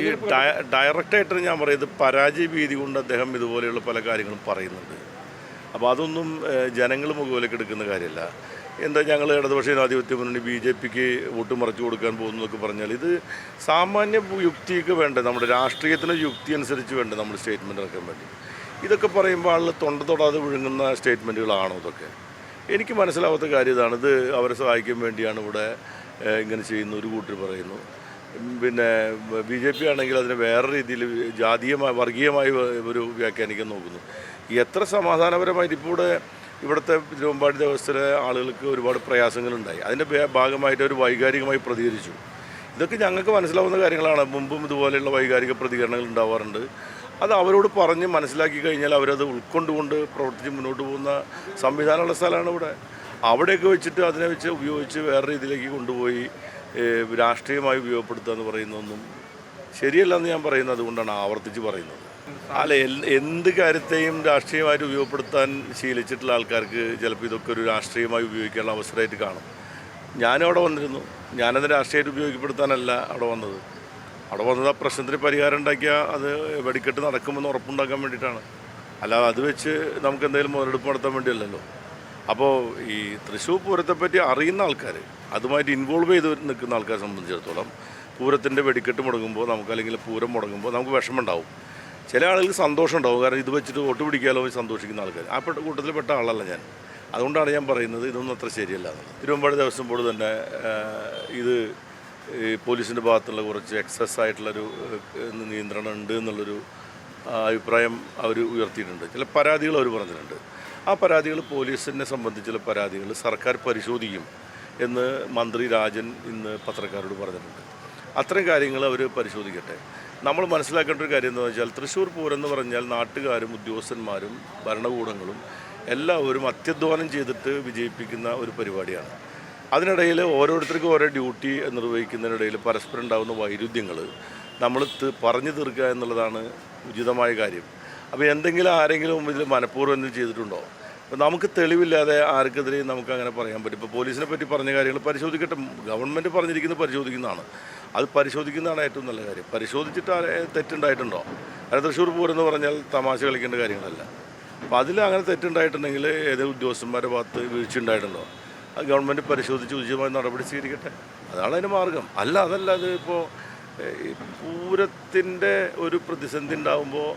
ഈ ഡയറക്റ്റായിട്ട് ഞാൻ പറയുന്നത് പരാജയ ഭീതി കൊണ്ട് അദ്ദേഹം ഇതുപോലെയുള്ള പല കാര്യങ്ങളും പറയുന്നുണ്ട്. അപ്പോൾ അതൊന്നും ജനങ്ങൾ മുഖവിലേക്ക് എടുക്കുന്ന കാര്യമല്ല. എന്താ ഞങ്ങൾ ഇടതുപക്ഷ ജനാധിപത്യ മുന്നണി ബി ജെ പിക്ക് വോട്ട് മറച്ചു കൊടുക്കാൻ പോകുന്നു എന്നൊക്കെ പറഞ്ഞാൽ ഇത് സാമാന്യ യുക്തിക്ക് വേണ്ട നമ്മുടെ രാഷ്ട്രീയത്തിന് യുക്തി അനുസരിച്ച് വേണ്ട നമ്മൾ സ്റ്റേറ്റ്മെന്റ് ഇറക്കാൻ വേണ്ടി. ഇതൊക്കെ പറയുമ്പോൾ ആളുകൾ തൊണ്ട തൊടാതെ വിഴുങ്ങുന്ന സ്റ്റേറ്റ്മെന്റുകളാണോ ഇതൊക്കെ? എനിക്ക് മനസ്സിലാവാത്ത കാര്യം ഇതാണ്. ഇത് അവരെ സഹായിക്കാൻ വേണ്ടിയാണ് ഇവിടെ ഇങ്ങനെ ചെയ്യുന്ന ഒരു കൂട്ടർ പറയുന്നു. പിന്നെ ബി ജെ പി ആണെങ്കിൽ അതിനെ വേറെ രീതിയിൽ ജാതീയമായി വർഗീയമായി ഒരു വ്യാഖ്യാനിക്കാൻ നോക്കുന്നു. എത്ര സമാധാനപരമായിട്ട് ഇപ്പോൾ ഇവിടെ ഇവിടുത്തെ തിരുവമ്പാടി ദേവസ്ഥയിലെ ആളുകൾക്ക് ഒരുപാട് പ്രയാസങ്ങളുണ്ടായി. അതിന്റെ ഭാഗമായിട്ട് അവർ വൈകാരികമായി പ്രതികരിച്ചു. ഇതൊക്കെ ഞങ്ങൾക്ക് മനസ്സിലാവുന്ന കാര്യങ്ങളാണ്. മുമ്പും ഇതുപോലെയുള്ള വൈകാരിക പ്രതികരണങ്ങൾ ഉണ്ടാവാറുണ്ട്. അത് അവരോട് പറഞ്ഞ് മനസ്സിലാക്കി കഴിഞ്ഞാൽ അവരത് ഉൾക്കൊണ്ടുകൊണ്ട് പ്രവർത്തിച്ച് മുന്നോട്ട് പോകുന്ന സംവിധാനമുള്ള സ്ഥലമാണ് ഇവിടെ. അവിടെയൊക്കെ വെച്ചിട്ട് അതിനെ വെച്ച് ഉപയോഗിച്ച് വേറെ രീതിയിലേക്ക് കൊണ്ടുപോയി രാഷ്ട്രീയമായി ഉപയോഗപ്പെടുത്തുക എന്ന് പറയുന്നതൊന്നും ശരിയല്ലെന്ന് ഞാൻ പറയുന്നത് അതുകൊണ്ടാണ് ആവർത്തിച്ച് പറയുന്നത്. അല്ല എന്ത് കാര്യത്തെയും രാഷ്ട്രീയമായിട്ട് ഉപയോഗപ്പെടുത്താൻ ശീലിച്ചിട്ടുള്ള ആൾക്കാർക്ക് ചിലപ്പോൾ ഇതൊക്കെ ഒരു രാഷ്ട്രീയമായി ഉപയോഗിക്കാനുള്ള അവസരമായിട്ട് കാണും. ഞാനും അവിടെ വന്നിരുന്നു. ഞാനത് രാഷ്ട്രീയമായിട്ട് ഉപയോഗപ്പെടുത്താനല്ല അവിടെ വന്നത്. അവിടെ വന്നത് ആ പ്രശ്നത്തിന് പരിഹാരം ഉണ്ടാക്കിയാൽ അത് വെടിക്കെട്ട് നടക്കുമെന്ന് ഉറപ്പുണ്ടാക്കാൻ വേണ്ടിയിട്ടാണ്. അല്ലാതെ അത് വെച്ച് നമുക്ക് എന്തെങ്കിലും മുതലെടുപ്പ് നടത്താൻ വേണ്ടിയല്ലല്ലോ. അപ്പോൾ ഈ തൃശ്ശൂർ പൂരത്തെപ്പറ്റി അറിയുന്ന ആൾക്കാർ അതുമായിട്ട് ഇൻവോൾവ് ചെയ്ത് നിൽക്കുന്ന ആൾക്കാരെ സംബന്ധിച്ചിടത്തോളം പൂരത്തിന്റെ വെടിക്കെട്ട് മുടങ്ങുമ്പോൾ നമുക്ക് അല്ലെങ്കിൽ പൂരം മുടങ്ങുമ്പോൾ നമുക്ക് വിഷമമുണ്ടാവും. ചില ആളുകൾക്ക് സന്തോഷം ഉണ്ടാവും കാരണം ഇത് വെച്ചിട്ട് വോട്ട് പിടിക്കാലോ സന്തോഷിക്കുന്ന ആൾക്കാർ ആ പെട്ട കൂട്ടത്തിൽ പെട്ട ആളല്ല ഞാൻ. അതുകൊണ്ടാണ് ഞാൻ പറയുന്നത് ഇതൊന്നും അത്ര ശരിയല്ല തിരുവമ്പാടി ദേവസ്വം ബോർഡ് തന്നെ ഇത് പോലീസിന്റെ ഭാഗത്തുള്ള കുറച്ച് എക്സസ് ആയിട്ടുള്ളൊരു നിയന്ത്രണം ഉണ്ട് എന്നുള്ളൊരു അഭിപ്രായം അവർ ഉയർത്തിയിട്ടുണ്ട്. ചില പരാതികൾ അവർ പറഞ്ഞിട്ടുണ്ട്. ആ പരാതികൾ പോലീസിനെ സംബന്ധിച്ചുള്ള പരാതികൾ സർക്കാർ പരിശോധിക്കും എന്ന് മന്ത്രി രാജൻ ഇന്ന് പത്രക്കാരോട് പറഞ്ഞിട്ടുണ്ട്. അത്തരം കാര്യങ്ങൾ അവർ പരിശോധിക്കട്ടെ. നമ്മൾ മനസ്സിലാക്കേണ്ട ഒരു കാര്യം എന്താണെന്ന് വെച്ചാൽ തൃശ്ശൂർ പൂരം എന്ന് പറഞ്ഞാൽ നാട്ടുകാരും ഉദ്യോഗസ്ഥന്മാരും ഭരണകൂടങ്ങളും എല്ലാവരും അത്യധ്വാനം ചെയ്തിട്ട് വിജയിപ്പിക്കുന്ന ഒരു പരിപാടിയാണ്. അതിനിടയിൽ ഓരോരുത്തർക്കും ഓരോ ഡ്യൂട്ടി നിർവഹിക്കുന്നതിനിടയിൽ പരസ്പരം ഉണ്ടാകുന്ന വൈരുദ്ധ്യങ്ങൾ നമ്മൾ പറഞ്ഞു തീർക്കുക എന്നുള്ളതാണ് ഉചിതമായ കാര്യം. അപ്പോൾ എന്തെങ്കിലും ആരെങ്കിലും ഇതിൽ മനഃപൂർവം എന്തെങ്കിലും ചെയ്തിട്ടുണ്ടോ? അപ്പോൾ നമുക്ക് തെളിവില്ലാതെ ആർക്കെതിരെയും നമുക്ക് അങ്ങനെ പറയാൻ പറ്റും. ഇപ്പോൾ പോലീസിനെ പറ്റി പറഞ്ഞ കാര്യങ്ങൾ പരിശോധിക്കട്ടെ. ഗവൺമെന്റ് പറഞ്ഞിരിക്കുന്നത് പരിശോധിക്കുന്നതാണ്. അത് പരിശോധിക്കുന്നതാണ് ഏറ്റവും നല്ല കാര്യം. പരിശോധിച്ചിട്ട് തെറ്റുണ്ടായിട്ടുണ്ടോ? കാരണം തൃശ്ശൂർ എന്ന് പറഞ്ഞാൽ തമാശ കളിക്കേണ്ട കാര്യങ്ങളല്ല. അപ്പോൾ അതിൽ അങ്ങനെ തെറ്റുണ്ടായിട്ടുണ്ടെങ്കിൽ ഏതെങ്കിലും ഉദ്യോഗസ്ഥന്മാരുടെ ഭാഗത്ത് വീഴ്ച ഉണ്ടായിട്ടുണ്ടോ അത് ഗവൺമെന്റ് പരിശോധിച്ച് ഉചിതമായ നടപടി സ്വീകരിക്കട്ടെ. അതാണ് അതിന് മാർഗം. അല്ല അതല്ല അത് ഇപ്പോൾ പൂരത്തിന്റെ ഒരു പ്രതിസന്ധി ഉണ്ടാകുമ്പോൾ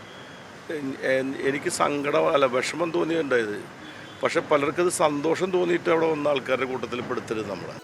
എനിക്ക് സങ്കടം അല്ല വിഷമം തോന്നിയുണ്ടായത് പക്ഷെ പലർക്കത് സന്തോഷം തോന്നിയിട്ട് അവിടെ വന്ന ആൾക്കാരുടെ കൂട്ടത്തിൽ പെടുത്തരുത് നമ്മളെ.